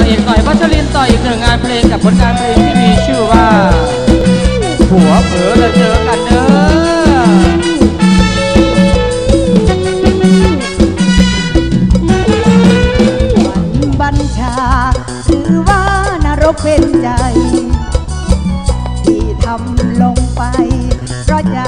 างเอกหน่อยวัชรินต่ออีกหนึ่งงานเพลงกับผลงานเพลงที่มีชื่อว่าผัวเผลอเล้เจอกันเด้อวันบัาถือว่านรกเป็นใจ ที่ทำลงไป เพราะใจ